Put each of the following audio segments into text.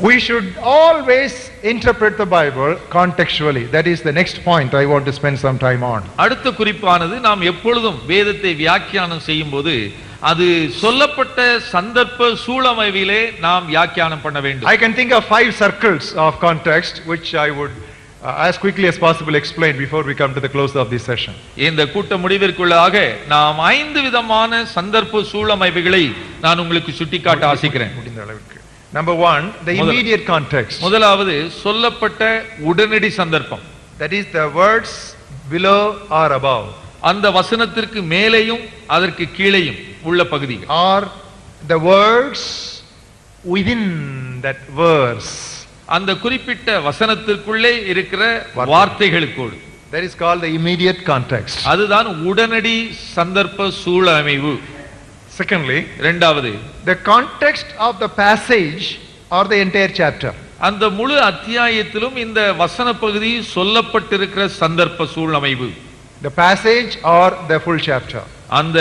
We should always interpret the Bible contextually. That is the next point I want to spend some time on. அடுத்த குறிப்பானது நாம் எப்பொழுதும் வேதத்தை வியாக்கியானம் செய்யும் போது அது சொல்லப்பட்ட சந்தர்ப்ப சூழமைவிலே நாம் வியாக்கியானம் பண்ண வேண்டும் I can think of five circles of context which I would uh, as quickly as possible explain before we come to the close of this session. இந்த கூட்ட முடிவிற்குள்ளாக நாம் ஐந்து விதமான சந்தர்ப்ப சூழமைவுகளை நான் உங்களுக்கு சுட்டிக்காட்ட ஆசிக்கிறேன் முடிந்த அளவிற்கு. Number one, the முதல். immediate context. முதலாவது சொல்லப்பட்ட உடனடி சந்தர்ப்பம் That is the words below or above. அந்த வசனத்திற்கு மேலேயும் அதற்கு கீழேயும் உள்ள பகுதிகள் Or the words within that verse. அந்த குறிப்பிட்ட வசனத்திற்குள்ளே இருக்கிற வார்த்தைகளுக்கோடு That is called the immediate context. அதுதான் உடனடி சந்தர்ப்ப சூழமைவு Secondly, இரண்டாவது the context of the passage or the entire chapter. அந்த முழு அத்தியாயத்திலும் இந்த வசன பகுதி சொல்லப்பட்டிருக்கிற சந்தர்ப்ப சூழமைவு The passage or the full chapter. அந்த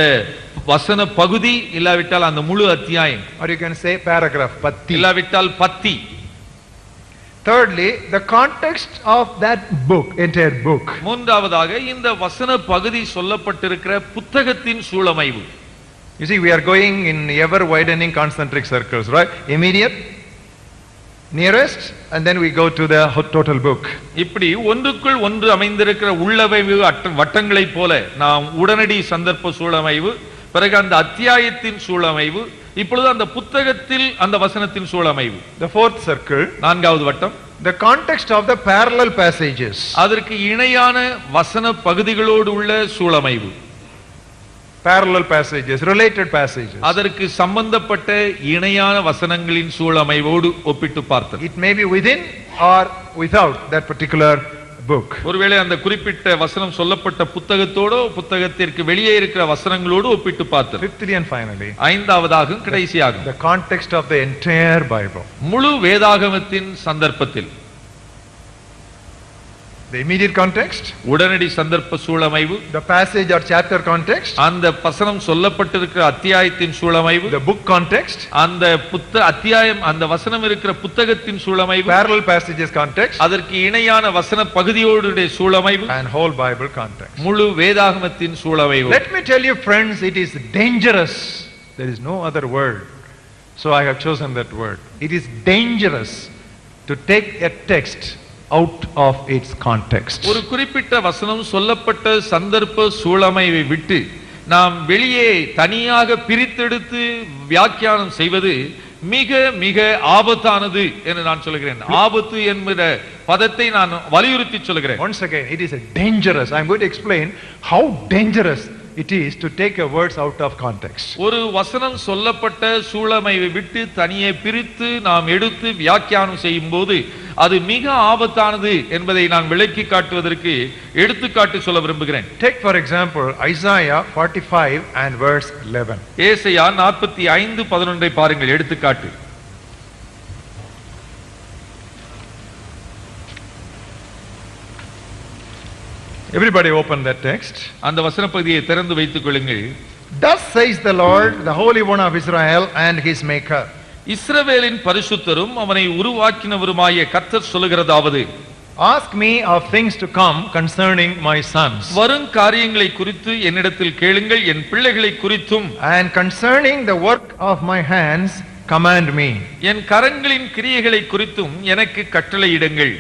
வசன பகுதி இல்லாவிட்டால் அந்த முழு அத்தியாயம் Or you can say paragraph, patti. இல்லாவிட்டால் பத்தி Thirdly, the context of that book, entire book. மூன்றாவதாக இந்த வசன பகுதி சொல்லப்பட்டிருக்கிற புத்தகத்தின் சூழமைவு You see, we are going in ever widening concentric circles, right? Immediate, nearest, and then we go to the ho- total book. இப்படி ஒன்றுக்குள் ஒன்று அமைந்திருக்கிற உள்ளமைவு அட்ட- வட்டங்களைப் போல நாம் உடனடி சந்தர்ப்ப சூழமைவு பிறகு அந்த அத்தியாயத்தின் சூழமைவு இப்பொழுது அந்த புத்தகத்தில் அந்த வசனத்தின் சூழமைவு The fourth circle, நான்காவது வட்டம் the context of the parallel passages. அதற்கு இணையான வசன பகுதிகளோடு உள்ள சூழமைவு Parallel passages, related passages. அதற்கு சம்பந்தப்பட்ட இணையான வசனங்களின் சூழமைவோடு ஒப்பிட்டு பார்த்தல் It may be within or without that particular book. ஒருவேளை அந்த குறிப்பிட்ட வசனம் சொல்லப்பட்ட புத்தகத்தோடோ புத்தகத்திற்கு வெளியே இருக்கிற வசனங்களோடு ஒப்பிட்டு பார்த்தல் Fifthly and finally, ஐந்தாவதாகும் கடைசியாகும் the context of the entire Bible. முழு வேதாகமத்தின் சந்தர்ப்பத்தில் The immediate context, உடனடி சந்தர்ப்ப சூழமைவு the passage or chapter context, அந்த வசனம் சொல்லப்பட்டிருக்கிற அத்தியாயத்தின் சூழமைவு the book context, அந்த புத்த அத்தியாயம் அந்த வசனம் இருக்கிற புத்தகத்தின் சூழமைவு parallel passages context, அதற்கு இணையான வசன பகுதியோடு சூழமைவு and whole Bible context. முழு வேதாகமத்தின் சூழமைவு Let me tell you, friends, it is dangerous. There is no other word. So I have chosen that word. It is dangerous to take a text out of its context. ஒரு குறிப்பிட்ட வசனம் சொல்லப்பட்ட சந்தர்ப்ப சூழமைவை விட்டு நாம் வெளியே தனியாக பிரித்தெடுத்து வியாக்கியானம் செய்வது மிக மிக ஆபத்தானது என்று நான் சொல்கிறேன் ஆபத்து என்கிற பதத்தை நான் வலியுறுத்தி சொல்கிறேன் Once again, it is a dangerous. I'm going to explain how dangerous it is to take a words out of context. ஒரு வசனம் சொல்லப்பட்ட சூழமைவை விட்டு தனியே பிரித்து நாம் எடுத்து வியாக்கியானம் செய்யும் போது அது மிக ஆபத்தானது என்பதை நான் விளக்கி காட்டுவதற்கு எடுத்துக்காட்டு சொல்ல விரும்புகிறேன் Take for example Isaiah 45 and verse 11. ஏசையா நாற்பத்தி ஐந்து பதினொன்றை பாருங்கள் எடுத்துக்காட்டு Everybody open that text. அந்த வசன பகுதியை திறந்து வைத்துக் கொள்ளுங்கள் Thus says the Lord, the Holy One of Israel and his Maker. இஸ்ரவேலின் பரிசுத்தரும் அவனை உருவாக்கினவருமாய கர்த்தர் சொல்லுகிறதாவது Ask me of things to come concerning my sons, வரும் காரியங்களை குறித்து என்னிடத்தில் கேளுங்கள் என் பிள்ளைகளை குறித்தும் and concerning the work of my hands, command me. என் கரங்களின் கிரியைகளை குறித்தும் எனக்கு கட்டளையிடுங்கள்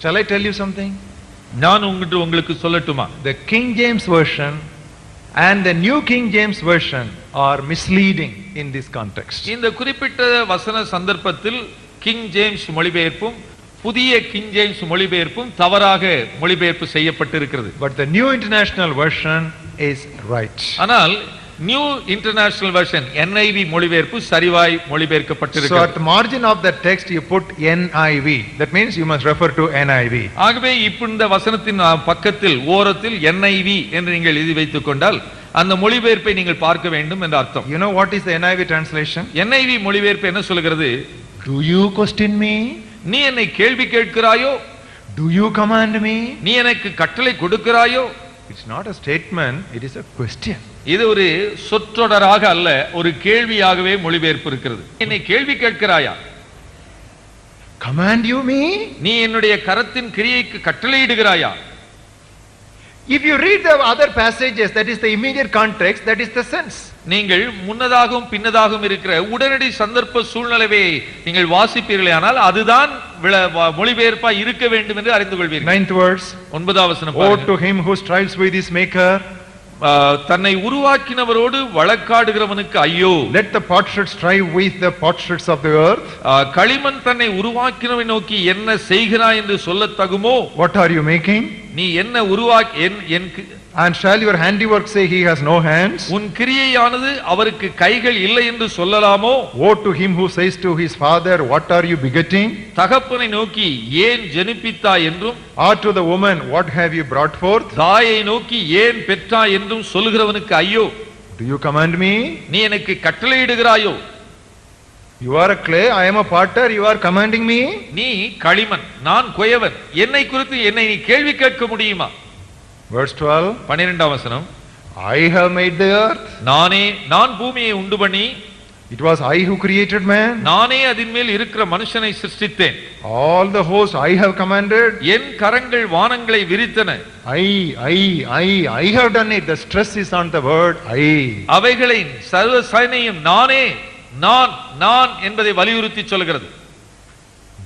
Shall I tell you something? நான் உங்கள்கிட்ட உங்களுக்கு சொல்லட்டுமா The King James Version and the New King James Version are misleading in this context. இந்த குறிப்பிட்ட வசன சந்தர்ப்பத்தில் கிங் ஜேம்ஸ் மொழிபெயர்ப்பும் புதிய கிங் ஜேம்ஸ் மொழிபெயர்ப்பும் தவறாக மொழிபெயர்ப்பு செய்யப்பட்டிருக்கிறது But the New International Version is right. ஆனால் நியூ இன்டர்நேஷனல் வெர்ஷன் NIV மொழிபெயர்ப்பு சரிவாய் So மொழிபெயர்க்கப்பட்டிருக்கிறது at margin of the text you put NIV. That means you must refer to NIV. ஆகவே இப்ப இந்த வசனத்தின் பக்கத்தில் ஓரத்தில் NIV என்று நீங்கள் எழுதி வைத்துக் கொண்டால் அந்த மொழிபெயர்ப்பை நீங்கள் பார்க்க வேண்டும் என்ற அர்த்தம் You know what is the NIV translation? NIV மொழிபெயர்ப்பு என்ன சொல்கிறது Do you question me? நீ என்னை கேள்வி கேட்கிறாயோ Do you command me? நீ எனக்கு கட்டளை கொடுக்கிறாயோ It's not a statement, it is a question. இது ஒரு சொற்றொடராக அல்ல ஒரு கேள்வியாகவே மொழிபெயர்ப்பு இருக்கிறது என்னை கேள்வி கேட்கிறாயா Command you me? நீ என்னுடைய கரத்தின் கிரியைக்கு கட்டளையிடுகிறாயா If you read the other passages, that is the immediate context, that is the sense. நீங்கள் முன்னதாகவும் பின்னதாகவும் இருக்கிற உடனடி சந்தர்ப்ப சூழ்நிலையை நீங்கள் வாசிப்பீர்களே ஆனால் அதுதான் மொழிபெயர்ப்பா இருக்க வேண்டும் என்று அறிந்து கொள்வீர்கள் Ninth verse. ஒன்பதாம் வசனம் பாருங்க. to him who strives with his maker. தன்னை உருவாக்கினவரோடு வழக்காடுகிறவனுக்கு ஐயோ Let the potsherd strive with the potsherds of the earth. களிமண் தன்னை உருவாக்கினவை நோக்கி என்ன செய்கிறாய் என்று சொல்லத் தகுமோ What are you making? நீ என்ன உருவாக்கி என் And shall your handiwork say he has no hands? உன் கிரியையானது அவருக்கு கைகள் இல்லை என்று சொல்லலாமோ Woe to him who says to his father, What are you begetting? தகப்பனை நோக்கி ஏன் ஜெனிப்பித்தாய் என்றும் Or to the woman, What have you brought forth? தாயை நோக்கி ஏன் பெற்றாய் என்றும் சொல்லுகிறவனுக்கு ஐயோ Do you command me? நீ எனக்கு கட்டளையிடுகிறாயோ You are a clay, I am a potter, you are commanding me? நீ களிமண் நான் குயவன் என்னை குறித்து என்னை நீ கேள்வி கேட்க முடியுமா Verse 12 பன்னிரெண்டாம் வசனம் I have made the earth. நானே நான் பூமியை உண்டு பண்ணி It was I who created man. நானே அதின் மேல் இருக்கிற மனுஷனை சிருஷ்டித்தேன் All the host I have commanded. என் கரங்கள் வானங்களை விரித்தன I, I, I, I have done it. The stress is on the word I. அவைகளை சர்வ சைனையும் நானே நான் நான் என்பதை வலியுறுத்தி சொல்கிறது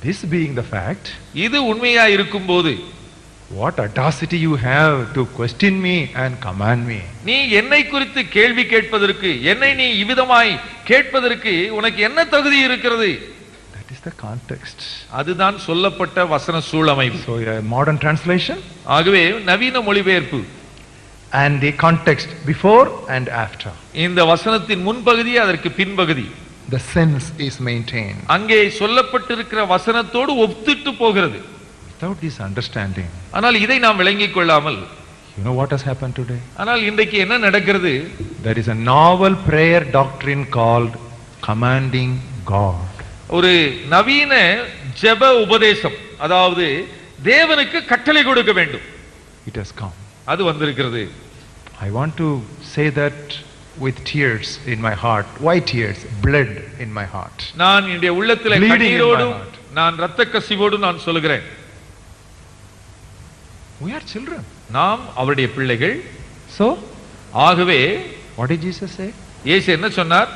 This being the fact, இது உண்மையா இருக்கும்போது what audacity you have to question me and command me. நீ என்னை குறித்து கேள்வி கேட்பதற்கு என்னை நீ இவ்விதமாய் கேட்பதற்கு உனக்கு என்ன தகுதி இருக்கிறது That is the context. அதுதான் சொல்லப்பட்ட வசன சூழமைப்பு So, a modern translation ஆகவே நவீன மொழிபெயர்ப்பு and the context before and after. இந்த வசனத்தின் முன்பகுதி அதற்கு பின்பகுதி The sense is maintained. அங்கே சொல்லப்பட்டிருக்கிற வசனத்தோடு ஒத்துட்டு போகிறது Without this understanding, ஆனால் இதை நாம் விளங்கிக் கொள்ளாமல் you know what has happened today? ஆனால் இன்றைக்கு என்ன நடக்கிறது There is a novel prayer doctrine called commanding God. ஒரு நவீன ஜெப உபதேசம் அதாவது தேவனுக்கு கட்டளை கொடுக்க வேண்டும் It has come. அது வந்திருக்கிறது I want to say that with tears in my heart. Why tears? Blood in my heart. நான் என்னுடைய உள்ளத்திலே கண்ணீரோடும். நான் இரத்த கசிவோடும் நான் சொல்கிறேன் We are children. நாம் அவருடைய பிள்ளைகள் So, ஆகவே what did Jesus say? இயேசு என்ன சொன்னார்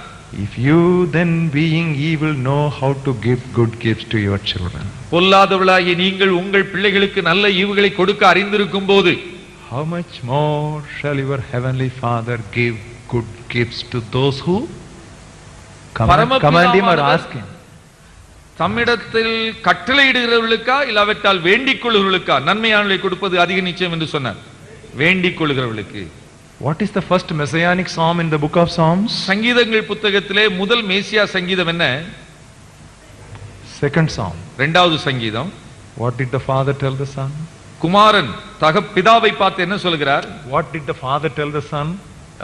If you then being evil know how to give good gifts to your children, பொல்லாதவளாகி நீங்கள் உங்கள் பிள்ளைகளுக்கு நல்ல ஈவுகளை கொடுக்க அறிந்திருக்கும் போது how much more shall your heavenly Father give good gifts to those who command, பரமபிதாவானவர் command him or ask him? தம்மிடத்தில் கட்டளையிடுகிறவர்களுக்கா இல்லாவிட்டால் வேண்டிக் கொள்கிறவர்களுக்கா நன்மையானவை கொடுப்பது அதிக நிச்சயம் என்று சொன்னார் வேண்டிக் கொள்கிறவர்களுக்கு What is the first messianic psalm in the book of Psalms? சங்கீதங்கள் புத்தகத்திலே முதல் மேசியா சங்கீதம் என்ன Second psalm. இரண்டாவது சங்கீதம் What did the father tell the son? குமாரன் தக பிதாவை பார்த்து என்ன சொல்கிறார் did the father tell the son?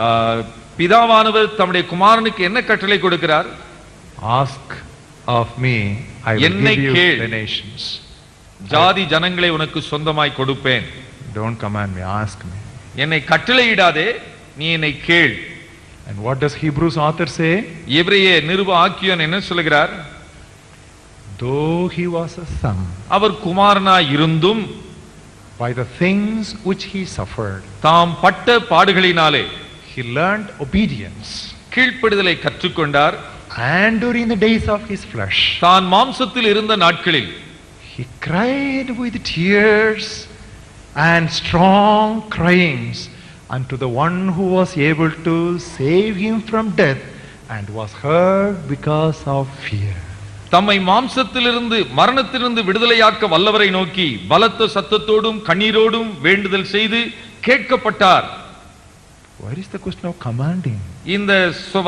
ஆஹ், பிதாவானவர் தம்முடைய குமாரனுக்கு என்ன கட்டளை கொடுக்கிறார் Ask of me, I will give you the nations. ஜாதி ஜனங்களை உனக்கு சொந்தமாய் கொடுப்பேன் Don't command me, ask me. என்னை கட்டளையிடாதே நீ என்னை கேள் And what does Hebrews author say? எபிரேய நிருப ஆக்கியோன் என்ன சொல்கிறார் Though he was a son, அவர் குமாரனாய் இருந்தும் by the things which he suffered, தாம் பட்ட பாடுகளினாலே he learned obedience. கீழ்ப்படுதலை கற்றுக்கொண்டார் And during the days of his flesh, தான் மாம்சத்தில் இருந்த நாட்களில் he cried with tears and strong cryings unto the one who was able to save him from death and was heard because of fear. தம்மை மாம்சத்திலிருந்து மரணத்திலிருந்து விடுதலையாக்க வல்லவரை நோக்கி பலத்த சத்தத்தோடும் கண்ணீரோடும் வேண்டுதல் செய்து கேட்கப்பட்டார் Where is the question of commanding? இந்த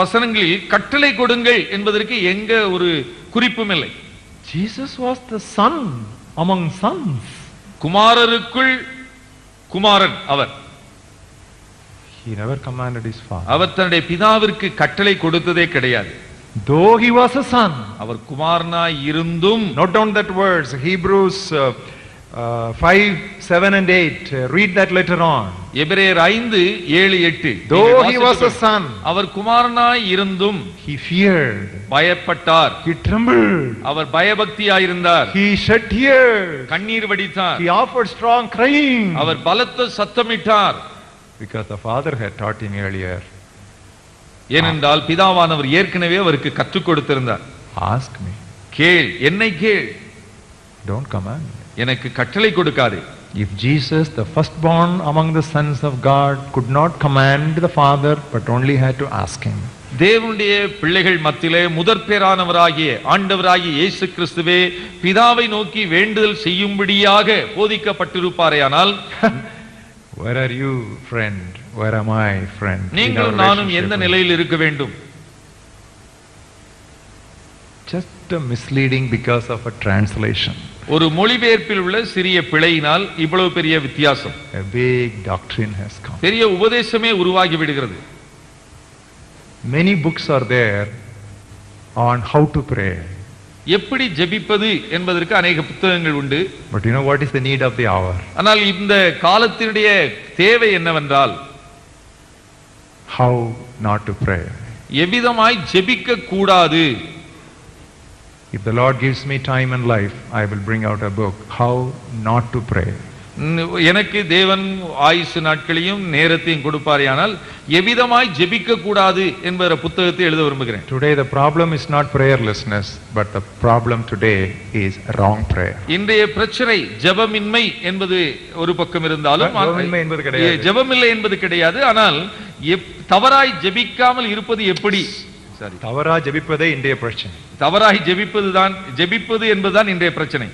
வசனங்களில் கட்டளை கொடுங்கள் என்பதற்கு எங்க ஒரு குறிப்பும் இல்லை Jesus was the son among sons. குமாரருக்குள் Kumaran our He never commanded his father. அவர் தன்னுடைய பிதாவிற்கு கட்டளை கொடுத்ததே கிடையாது Though he was a son. அவர் குமாரனாய் இருந்தும் Note down that words, Hebrews uh, Uh, 5, 7 and 8. Uh, read that later on. எபிரேயர் ஐந்து ஏழு எட்டு Though நீங்கள் he was a வாசித்துக் son, அவர் குமாரனாய் இருந்தும் he feared, பயப்பட்டார் he trembled, our பயபக்தியாயிருந்தார் he shed tears, கண்ணீர் வடித்தார் he offered strong crying. அவர் பலத்த சத்தமிட்டார் Because the father had taught him earlier. ஏனென்றால் பிதாவானவர் ஏற்கனவே அவருக்கு கற்றுக் கொடுத்திருந்தார் Ask me, கேள் என்னை கேள் don't command me. எனக்கு கட்டளை கொடுக்காதே If Jesus, the firstborn among the sons of God, could not command the Father, but only had to ask him, தேவனுடைய பிள்ளைகள் மத்தியிலே முதற் பேரானவராகிய ஆண்டவராகிய இயேசு கிறிஸ்துவே பிதாவை நோக்கி வேண்டுதல் செய்யும்படியாக போதிக்கப்பட்டிருப்பாரேயானால் Where are you, friend? Where am I, friend? நீங்களும் நானும் எந்த? நிலையில் இருக்க வேண்டும் Just a misleading because of a translation. ஒரு மொழிபெயர்ப்பில் உள்ள சிறிய பிழையினால் இவ்வளவு பெரிய வித்தியாசம் A big doctrine has come. பெரிய உபதேசமே உருவாகி விடுகிறது Many books are there on how to pray. எப்படி ஜெபிப்பது என்பதற்கு அநேக புத்தகங்கள் உண்டு But you know what is the need of the hour? ஆனால் இந்த காலத்தினுடைய தேவை என்னவென்றால் How not to pray. எவ்விதமாய் ஜெபிக்க கூடாது If the Lord gives me time and life, I will bring out a book, How Not to Pray. எனக்கு தேவன் ஆயுசு நாட்களையும் நேரத்தையும் கொடுப்பாரேயானால் எவ்விதமாய் ஜெபிக்க கூடாது என்கிற புத்தகத்தை எழுத விரும்புகிறேன் Today the problem is not prayerlessness, but the problem today is wrong prayer. இன்றைய பிரச்சனை ஜெபமின்மை என்பது ஒரு பக்கம் இருந்தாலும் என்பது கிடையாது. ஜெபமில்லை என்பது கிடையாது ஆனால் தவறாய் ஜெபிக்காமல் இருப்பது எப்படி சரி தவறா ஜெபிப்பதே இன்றைய பிரச்சனை தவறாய் ஜெபிப்பதுதான் ஜெபிப்பது என்பதுதான் இன்றைய பிரச்சனை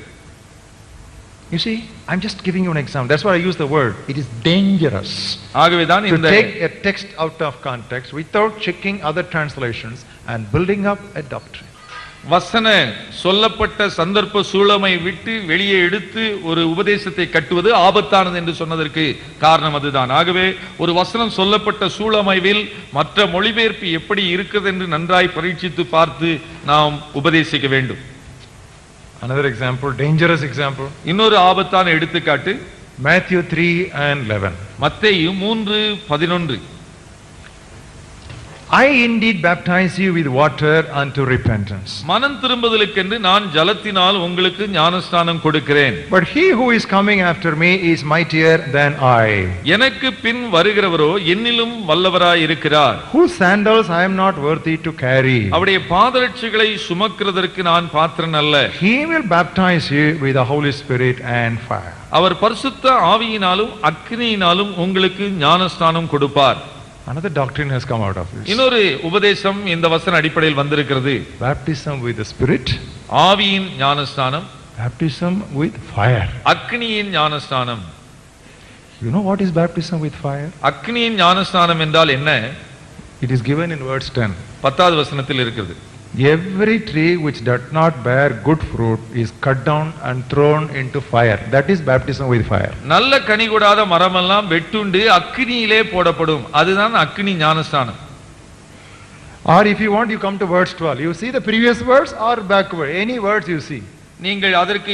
You see, I'm just giving you an example. That's why I use the word. It is dangerous ஆகவேதான் to இந்த take a text out of context without checking other translations and building up a doctrine. வசன சொல்லப்பட்ட சந்தர்ப்ப சூழமை விட்டு வெளியே எடுத்து ஒரு உபதேசத்தை கட்டுவது ஆபத்தானது என்று சொன்னதற்கு காரணம் அதுதான். ஆகவே ஒரு வசனம் சொல்லப்பட்ட சூழமைவில் மற்ற மொழிபெயர்ப்பு எப்படி இருக்கிறது என்று நன்றாய் பரீட்சித்து பார்த்து நாம் உபதேசிக்க வேண்டும். Another example, dangerous example, இன்னொரு ஆபத்தான எடுத்துக்காட்டு Matthew 3 and 11. மத்தேயு மூன்று பதினொன்று. I indeed baptize you with water unto repentance. மனம் திரும்புதலுக்கென்று நான் ஜலத்தினால் உங்களுக்கு ஞானஸ்நானம் கொடுக்கிறேன் But he who is coming after me is mightier than I, எனக்கு பின் வருகிறவரோ என்னிலும் வல்லவராய் இருக்கிறார் whose sandals I am not worthy to carry. அவருடைய பாதரட்சிகளை சுமக்கிறதற்கு நான் பாத்திரன் அல்ல He will baptize you with the Holy Spirit and fire. அவர் பரிசுத்த ஆவியினாலும் அக்னியினாலும் உங்களுக்கு ஞானஸ்தானம் கொடுப்பார் Another doctrine has come out of this. இன்னொரு உபதேசம் இந்த வசன அடிப்படையில் வந்திருக்கிறது Baptism with the Spirit, ஆவியின் ஞானஸ்தானம் baptism with fire. அக்னியின் ஞானஸ்தானம் You know what is baptism with fire? அக்னியின் ஞானஸ்தானம் என்றால் என்ன It is given in verse 10. பத்தாவது வசனத்தில் இருக்கிறது Every tree which does not bear good fruit is cut down and thrown into fire. That is baptism with fire. நல்ல கனி கொடாத மரமெல்லாம் வெட்டுண்டு அக்னியிலே போடப்படும் அதுதான் அக்னி ஞானஸ்தானம் Or if you want, you come to verse 12. You see the previous verse or backward. Any words you see. நீங்கள் அதற்கு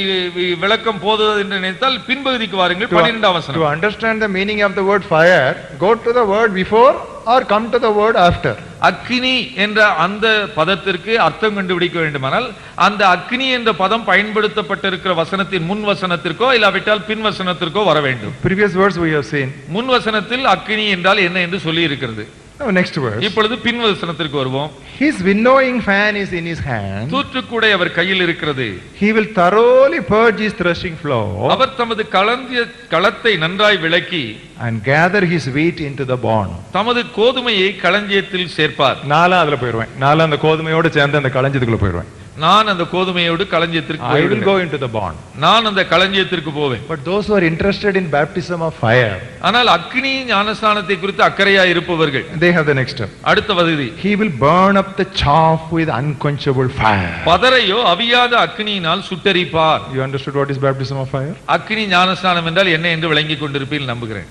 விளக்கம் போதுவது என்று நினைத்தால் பின்பகுதிக்கு வாருங்கள் To, பன்னிரெண்டாம் to வசனம் understand the meaning of the word fire, go to the word before or come to the word after. அக்னி என்ற அந்த பதத்திற்கு அர்த்தம் கண்டுபிடிக்க வேண்டுமானால் அந்த அக்னி என்ற பதம் பயன்படுத்தப்பட்டிருக்கிற வசனத்தின் முன் வசனத்திற்கோ இல்லாவிட்டால் பின் வசனத்திற்கோ வர வேண்டும் Previous verse we have seen. முன் வசனத்தில் அக்னி என்றால் என்ன என்று சொல்லி இருக்கிறது Now next verse. இப்பொழுது பின் வசனத்திற்கு வருவோம் His winnowing fan is in his hand. தூற்றுக்கூடை அவர் கையில் இருக்கிறது He will thoroughly purge his threshing floor அவர் தமது களஞ்சிய களத்தை நன்றாய் விளக்கி and gather his wheat into the barn. தமது கோதுமையை களஞ்சியத்தில் சேர்ப்பார் நாலா அதுல போயிருவேன் நாலா அந்த கோதுமையோட சேர்ந்து அந்த களஞ்சியத்துக்குள்ள போயிருவேன் நான் அந்த கோதுமையோடு களஞ்சியத்திற்கு I will போய்விடுவேன். go into the barn. நான் அந்த களஞ்சியத்திற்கு போவேன் But those who are interested in baptism of fire, ஆனால் அக்னி ஞானஸ்தானத்தை குறித்து அக்கறையா இருப்பவர்கள் they have the next step. அடுத்த வதவி He will burn up the chaff with unquenchable fire. பதரையோ அவியாத அக்னியினால் சுட்டரிப்பார் You understood what is baptism of fire? அக்னி ஞானஸ்தானம் என்றால் என்ன என்று விளங்கிக் கொண்டிருப்பீர்கள் நம்புகிறேன்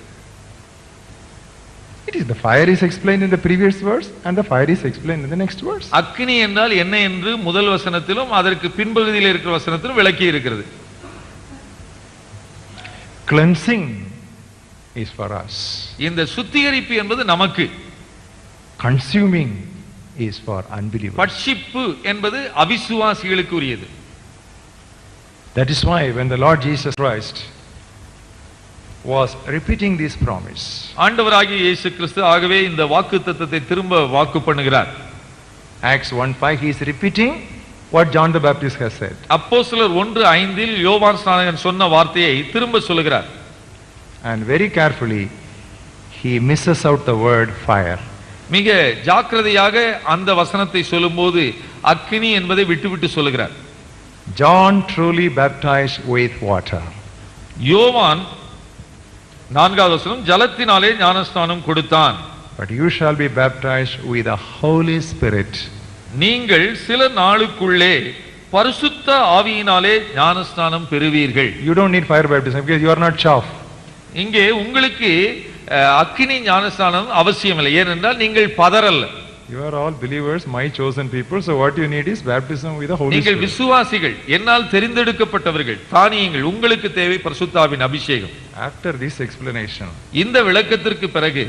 It is the fire is explained in the previous verse and the fire is explained in the next verse. அக்னி என்றால் என்ன என்று முதல் வசனத்திலும் அதற்கு பின்பகுதியில் இருக்கிற வசனத்திலும் விளக்கி இருக்கிறது Cleansing is for us. இந்த சுத்திகரிப்பு என்பது நமக்கு Consuming is for unbelievers. பட்சிப்பு என்பது அவிசுவாசிகளுக்கு உரியது That is why when the Lord Jesus Christ was repeating this promise, ஆண்டவராகிய இயேசு கிறிஸ்து ஆகவே இந்த வாக்கு திரும்ப வாக்கு பண்ணுகிறார் Acts 1:5, he is repeating what John the Baptist has said. அப்போஸ்தலர் ஒன்று ஐந்தில் யோவான் ஸ்நானகன் சொன்ன வார்த்தையை திரும்ப சொல்லுகிறார் And very carefully, he misses out the word fire. மிக ஜாக்கிரதையாக அந்த வசனத்தை சொல்லும்போது அக்கினி என்பதை விட்டுவிட்டு சொல்லுகிறார் John truly baptized with water. யோவான் நான்காவது வசனம் ஜலத்தினாலே ஞானஸ்நானம் கொடுத்தான் But you shall be baptized with the Holy Spirit. நீங்கள் சில நாளுக்குள்ளே பரிசுத்த ஆவியினாலே ஞானஸ்நானம் பெறுவீர்கள் You don't need fire baptism because you are not chaff. இங்கே உங்களுக்கு அக்கினி ஞானஸ்நானம் அவசியமில்லை ஏனென்றால் நீங்கள் பதறல்ல You are all believers, my chosen people. So what you need is baptism with the Holy நீங்கள். விசுவாசிகள் என்னால் தெரிந்தெடுக்கப்பட்டவர்கள் தானியங்கள் உங்களுக்கு தேவை பரிசுத்தாவின் அபிஷேகம் After this explanation, இந்த விளக்கத்திற்கு பிறகு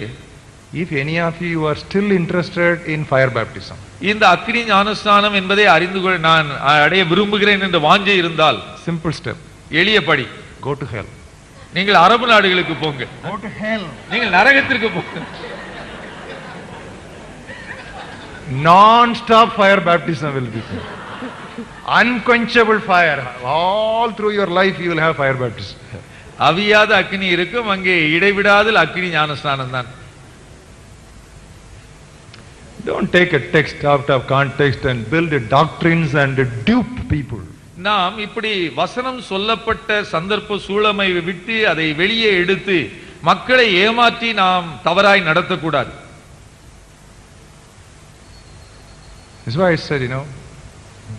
if any of you are still interested in fire baptism, இந்த அக்கினி ஞானஸ்நானம் என்பதை அறிந்து கொள்ள நான் அடைய விரும்புகிறேன் என்ற வாஞ்சை இருந்தால் simple step, எளிய படி go to hell. நீங்கள் அரபு நாடுகளுக்கு போங்க Go to hell. நீங்கள் நரகத்திற்கு போங்க Non-stop fire baptism will be. Unquenchable fire. All through your life you will have fire baptism. அவியாத அக்கினி இருக்கும் அங்கே இடைவிடாதல் அக்கினி ஞானஸ்நானம் தான் Don't take a text out of context and build doctrines and dupe people. நாம் இப்படி வசனம் சொல்லப்பட்ட சந்தர்ப்ப சூழமை விட்டு அதை வெளியே எடுத்து மக்களை ஏமாற்றி நாம் தவறாய் நடத்தக்கூடாது That's why I said, you know,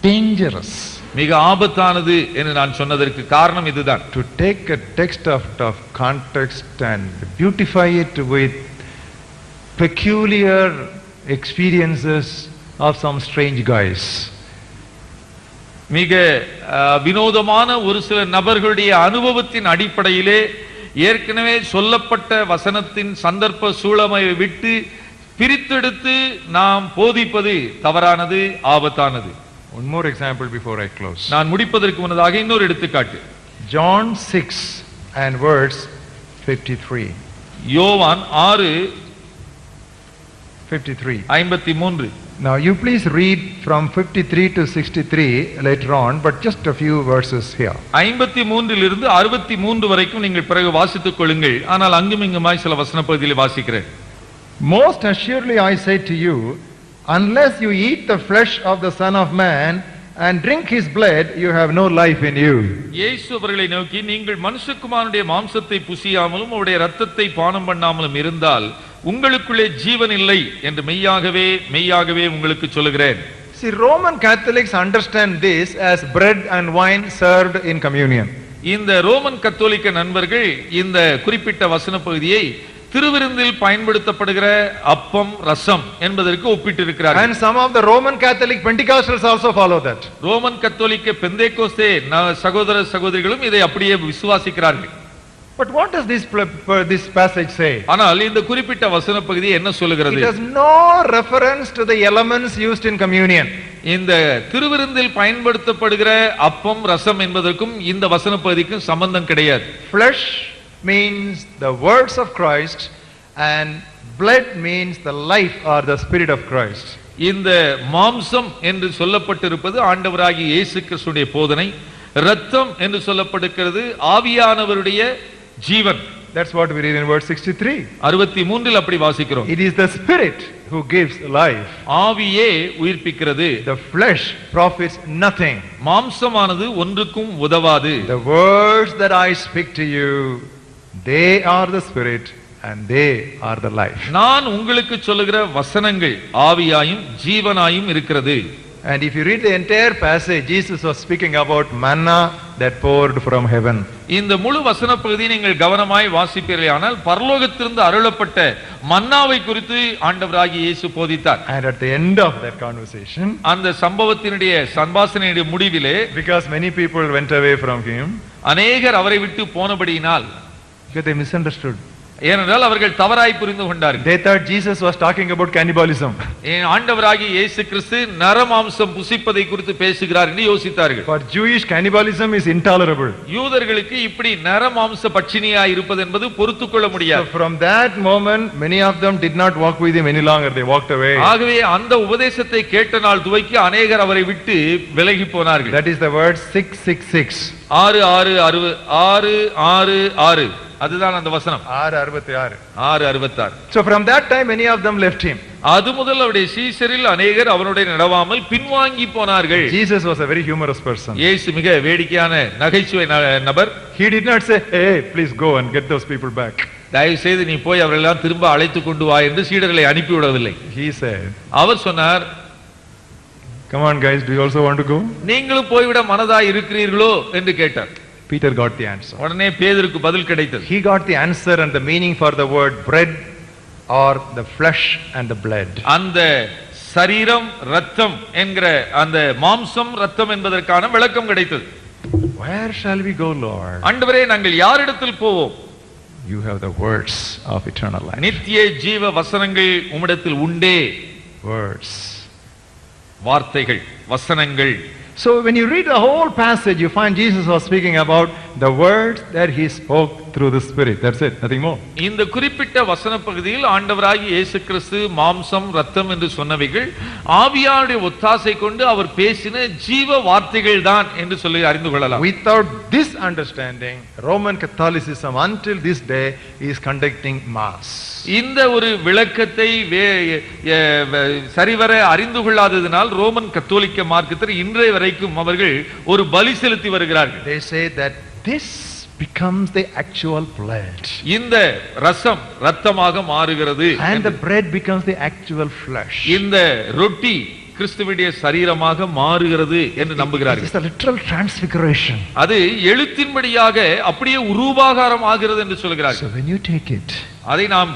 dangerous மிக ஆபத்தானது என்று நான் சொன்னதற்கு காரணம் இதுதான் to take a text out of context and beautify it with peculiar experiences of some strange guys. மிக வினோதமான ஒரு சில நபர்களுடைய அனுபவத்தின் அடிப்படையிலே ஏற்கனவே சொல்லப்பட்ட வசனத்தின் சந்தர்ப்ப சூழமை விட்டு பிரித்தெடுத்து நாம் போதிப்பது தவறானது ஆபத்தானது One more example before I close. நான் முடிப்பதற்கு முன்னதாக இன்னொரு எடுத்துக்காட்டு John 6 and verse 53. யோவான் ஆறு 53. ஐம்பத்தி மூன்று Now you please read from 53 to 63 later on, but just a few verses here. ஐம்பத்தி மூன்றிலிருந்து அறுபத்தி மூன்று வரைக்கும் நீங்கள் பிறகு வாசித்துக் கொள்ளுங்கள் ஆனால் அங்கும் இங்குமாய் சில வசன பகுதியில் வாசிக்கிறேன் Most assuredly I say to you, unless you eat the flesh of the Son of Man and drink his blood, you have no life in you. இயேசு அவர்களை நோக்கி நீங்கள் மனுஷகுமாரனுடைய மாம்சத்தை புசியாமலும் அவருடைய ரத்தத்தை பானம் பண்ணாமலும் இருந்தால் உங்களுக்குள்ளே ஜீவன் இல்லை என்று மெய்யாகவே மெய்யாகவே உங்களுக்கு சொல்லுகிறேன் See, Roman Catholics understand this as bread and wine served in communion. இந்த ரோமன் கத்தோலிக்க நண்பர்கள் இந்த குறிப்பிட்ட வசன பகுதியை திருவிருந்தில் பயன்படுத்தப்படுகிற அப்பம் ரசம் என்பதற்கு ஒப்பிட்டிருக்கிறார்கள் And some of the Roman Catholic Pentecostals also follow that. Roman கத்தோலிக்க பெந்தேகோஸ்தே சகோதர சகோதரிகளும் இதை அப்படியே விசுவாசிக்கிறார்கள் But what does this, this passage say? ஆனால் இந்த குறிப்பிட்ட வசன பகுதி என்ன It சொல்லுகிறது has no reference to the elements used in communion. இந்த திருவிருந்தில் பயன்படுத்தப்படுகிற அப்பம் ரசம் என்பதற்கும் இந்த வசன பகுதிக்கும் சம்பந்தம் கிடையாது Flesh means the words of Christ, and blood means the life or the spirit of Christ. இந்த மாம்சம் என்று சொல்லப்பட்டிருப்பது ஆண்டவராகிய இயேசு கிறிஸ்துடைய போதனை இரத்தம் என்று சொல்லப்படுகிறது ஆவியானவருடைய ஜீவன் That's what we read in verse 63. அறுபத்தி மூன்றில் அப்படி வாசிக்கிறோம் It is the spirit who gives life. ஆவியே உயிர்ப்பிக்கிறது The flesh profits nothing. மாம்சமானது ஒன்றுக்கும் உதவாது The words that I speak to you, they are the spirit and they are the life. நான் உங்களுக்கு சொல்லுகிற வசனங்கள் ஆவியாயும் ஜீவனாயும் இருக்கிறது And if you read the entire passage, Jesus was speaking about manna that poured from heaven. இந்த முழு வசன பகுதியை நீங்கள் கவனமாய் வாசிப்பீர்கள் ஆனால் பரலோகத்திலிருந்து அருளப்பட்ட மன்னாவை குறித்து ஆண்டவராகிய இயேசு போதித்தார் And at the end of that conversation, அந்த சம்பவத்தினுடைய சம்பாசனையுடைய முடிவிலே because many people went away from him, அநேகர் அவரை விட்டு போனபடியினால் they misunderstood. ஏனென்றால் அவர்கள் தவறாய் புரிந்து கொண்டார்கள் They thought Jesus was talking about cannibalism. ஏன் ஆண்டவராகிய இயேசு கிறிஸ்து நரமாம்சம் புசிப்பதை குறித்து பேசுகிறார் என்று யோசித்தார்கள் For Jewish, cannibalism is intolerable. யூதர்களுக்கு இப்படி நரமாம்ச பட்சினியாய் இருப்பது என்பது பொறுத்துக் கொள்ள So முடியாது from that moment, many of them did not walk with him any longer. They walked away. ஆகவே அந்த உபதேசத்தை கேட்ட நாள் துவக்கி அநேகர் அவரை விட்டு விலகி போனார்கள் That is the word 666. ஆறு ஆறு அறுபது ஆறு ஆறு ஆறு அதுதான் அந்த வசனம் ஆறு அறுபத்தி ஆறு. ஆறு அறுபத்தாறு So from that time, many of them left him. அது முதல் அவருடைய சீசரில் அநேகர் அவனுடைய நடவாமல் பின்வாங்கி போனார்கள் Jesus was a very humorous person. இயேசு மிக வேடிக்கையான நகைச்சுவை நபர் He did not say, hey, please go and get those people back. தயவு செய்து நீ போய் அவர்களெல்லாம் திரும்ப அழைத்து கொண்டு வா என்று சீடர்களை அனுப்பிவிடவில்லை He said, அவர் சொன்னார் come on guys, do you also want to go? நீங்களும் போய்விட மனதாய் இருக்கிறீர்களோ என்று கேட்டார் Peter got the answer. உடனே பேதருக்கு பதில் கிடைத்தது He got the answer and the meaning for the word bread or the flesh and the blood. அந்த சரீரம் ரத்தம் என்கிற அந்த மாம்சம் ரத்தம் என்பதற்கான விளக்கம் கிடைத்தது Where shall we go, Lord? ஆண்டவரே நாங்கள் யாரிடத்தில் போவோம் You have the words of eternal life. நித்திய ஜீவ வசனங்கள் உம்மிடத்தில் உண்டே Words. வார்த்தைகள் வசனங்கள் So when you read the whole passage, you find Jesus was speaking about the words that he spoke through the Spirit. That's it, nothing more. இந்த குறிப்பிட்ட வசன பகுதியில் ஆண்டவராகி இயேசு கிறிஸ்து மாம்சம் ரத்தம் என்று சொன்னவைகள் ஆவியாருடைய ஒத்தாசை கொண்டு அவர் பேசின ஜீவ வார்த்தைகள் தான் என்று சொல்லி அறிந்து கொள்ளலாம் Without this understanding, Roman Catholicism until this day is conducting Mass. இந்த ஒரு விளக்கத்தை சரிவர அறிந்து கொள்ளாததினால் ரோமன் கத்தோலிக்க மார்க்கத்தில் இன்றைய வரைக்கும் அவர்கள் ஒரு பலி செலுத்தி வருகிறார்கள் They say that this becomes the actual blood. இந்த ரசம் ரத்தமாக மாறுகிறது And the bread becomes the actual flesh. இந்த ரொட்டி கிறிஸ்துவுடைய சரீரமாக மாறுகிறது என்று நம்புகிறார்கள் is a literal transfiguration. அது எழுத்தின்படியாக அப்படியே உருவாகாரம் ஆகிறது என்று சொல்கிறார்கள் So when you take it, அதை நாம்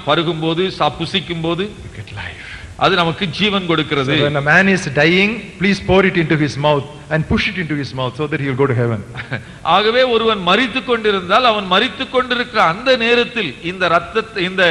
புசிக்கும்போது you get life. அது நமக்கு ஜீவன் கொடுக்கிறது when a man is dying, please pour it into his mouth and push it into his mouth so that he will go to heaven. ஆகவே ஒருவன் மரித்துக் கொண்டிருந்தால் அவன் மரித்துக் கொண்டிருக்கிற அந்த நேரத்தில் இந்த ரத்தத்தை இந்த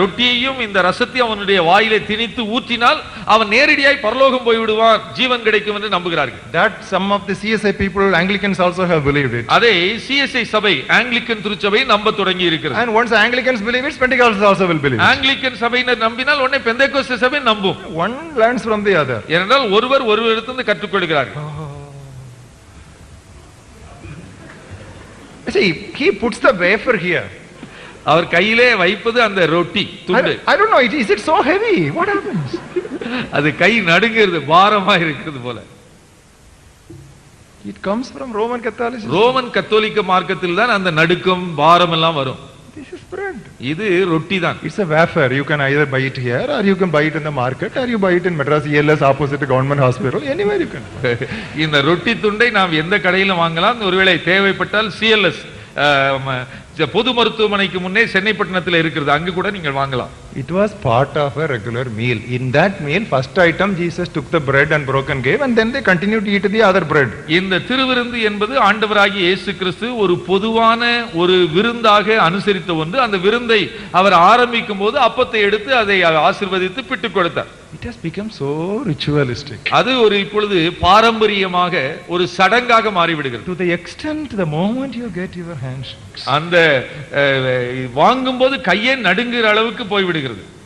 ரொட்டியையும் இந்த ரசத்தையும் அவனுடைய வாயிலே திணித்து ஊற்றினால் அவன் நேரடியாய் பரலோகம் போய் விடுவான் ஜீவன் கிடைக்கும் என்று நம்புகிறார்கள் That some of the CSI people, Anglicans also have believed it. அதை சிஎஸ்ஐ சபை ஆங்கிலிக்கன் திருச்சபை நம்ப தொடங்கி இருக்கிறது And once Anglicans believe it, Pentecostals also will believe it. Anglican சபையினர் நம்பினால் உடனே பெந்தைக்கோஸ்தே சபை நம்பும் One learns from the other. ஏனென்றால் ஒருவர் ஒருவரிடத்திலிருந்து கற்றுக்கொள்கிறார்கள் See, he puts the wafer here. அவர் கையிலே வைப்பது அந்த ரொட்டி துண்டு I don't know, it- is it so heavy? What happens? அது கை நடுங்கிறது பாரமா இருக்கிறது போல It comes from Roman Catholicism. Roman கத்தோலிக்க மார்க்கத்தில் தான் அந்த நடுக்கம் பாரம் எல்லாம் வரும் This is bread. இது ரொட்டி தான் It's a wafer. You can either buy it here or you can buy it in the market or you buy it in Madras ELS opposite government hospital. Anywhere you can. இந்த ரொட்டி துண்டை நாம் எந்த கடையில வாங்கலாம் ஒருவேளை தேவைப்பட்டால் சிஎல்எஸ் பொது மருத்துவமனைக்கு முன்னே சென்னைப்பட்டினத்தில் இருக்கிறது அங்கு கூட நீங்கள் வாங்கலாம் It was part of a regular meal. In that meal, first item, Jesus took the bread and broke and gave, and then they continued to eat the other bread. இந்த திருவிருந்து என்பது ஆண்டவராகிய இயேசு கிறிஸ்து ஒரு பொதுவான ஒரு விருந்தாக அனுசரித்த ஒன்று அந்த விருந்தை அவர் ஆரம்பிக்கும் போது அப்பத்தை எடுத்து அதை ஆசிர்வதித்து பிட்டுக் கொடுத்தார் It has become so ritualistic. அது ஒரு இப்பொழுது பாரம்பரியமாக ஒரு சடங்காக மாறிவிடுகிறது To the extent, the moment you get your hands, அந்த வாங்கும்போது கையே நடுங்குற அளவுக்கு போய்விடுகிறது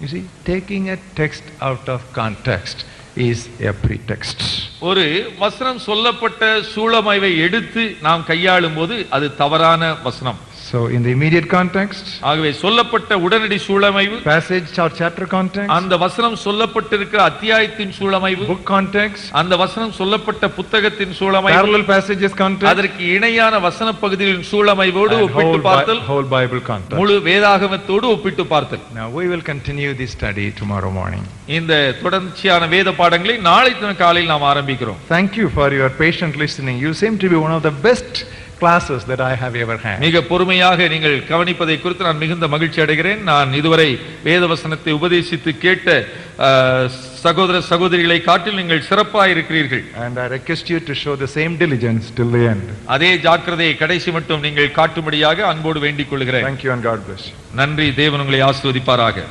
you see, taking a text out of context is a pretext. ஒரு வசனம் சொல்லப்பட்ட சூழமைவை எடுத்து நாம் கையாளும் போது அது தவறான வசனம் So, in the immediate context, ஆகவே சொல்லப்பட்ட உடனடி சூழமைவு passage or chapter context, அந்த வசனம் சொல்லப்பட்டிருக்கிற அத்தியாயத்தின் சூழமைவு book context, அந்த வசனம் சொல்லப்பட்ட புத்தகத்தின் சூழமைவு parallel passages context, அதற்கு இணையான வசன பகுதியின் சூழமைவோடு ஒப்பிட்டு பார்த்தல் whole Bible context. முழு வேதாகமத்தோடு ஒப்பிட்டு பார்த்தல் Now, we will continue this study tomorrow morning. இந்த தொடர்ச்சியான வேத பாடங்களை நாளை காலையில் நாம் ஆரம்பிக்கிறோம் Thank you for your patient listening. You seem to be one of the best classes that I have ever had. மிக பொறுமையாக நீங்கள் கவனிப்பதை குறித்து நான் மிகுந்த மகிழ்ச்சி அடைகிறேன் நான் இதுவரை வேத வசனத்தை உபதேசித்து கேட்ட சகோதர சகோதரிகளை காட்டில் நீங்கள் சிறப்பாக இருக்கிறீர்கள் And I request you to show the same diligence till the end. அதே ஜாக்கிரதையை கடைசி மட்டும் நீங்கள் காட்டும்படியாக அன்போடு வேண்டிக் கொள்கிறேன் Thank you and God bless you. நன்றி தேவன் உங்களை ஆசீர்வதிப்பாராக